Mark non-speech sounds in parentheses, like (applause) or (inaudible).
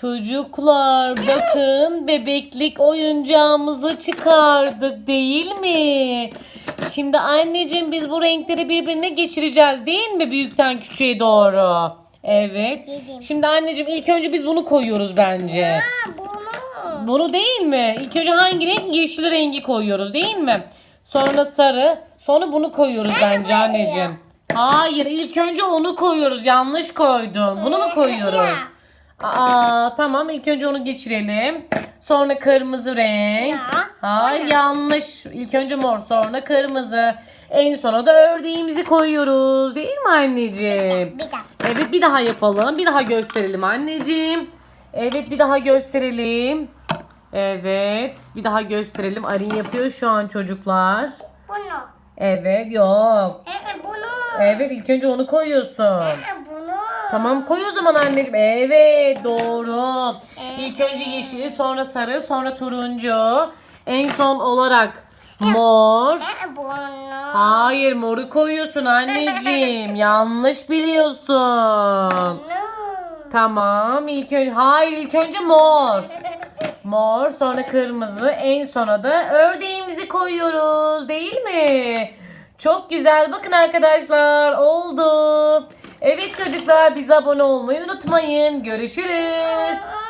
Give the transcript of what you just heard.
Çocuklar bakın bebeklik oyuncağımızı çıkardık değil mi? Şimdi anneciğim biz bu renkleri birbirine geçireceğiz değil mi büyükten küçüğe doğru? Evet. Şimdi anneciğim ilk önce biz bunu koyuyoruz bence. Ha bunu. Bunu değil mi? İlk önce hangi renk? Yeşil rengi koyuyoruz değil mi? Sonra sarı. Sonra bunu koyuyoruz bence anneciğim. Hayır ilk önce onu koyuyoruz. Yanlış koydun. Bunu mu koyuyoruz? Aa tamam ilk önce onu geçirelim. Sonra kırmızı renk. Ya, Hayır yanlış. İlk önce mor sonra kırmızı. En sona da ördeğimizi koyuyoruz. Değil mi anneciğim? Bir dakika. Evet bir daha yapalım. Bir daha gösterelim anneciğim. Evet bir daha gösterelim. Evet bir daha gösterelim. Arin yapıyor şu an çocuklar. Bunu. Evet yok. Ee, bunu. Evet ilk önce onu koyuyorsun. Ee, bunu. Tamam koy o zaman anneciğim. Evet doğru. İlk önce yeşili sonra sarı sonra turuncu. En son olarak mor. Hayır moru koyuyorsun anneciğim. (laughs) Yanlış biliyorsun. Tamam ilk önce hayır ilk önce mor. (laughs) Mor sonra kırmızı en sona da ördeğimizi koyuyoruz değil mi? Çok güzel bakın arkadaşlar oldu. Evet çocuklar bize abone olmayı unutmayın. Görüşürüz.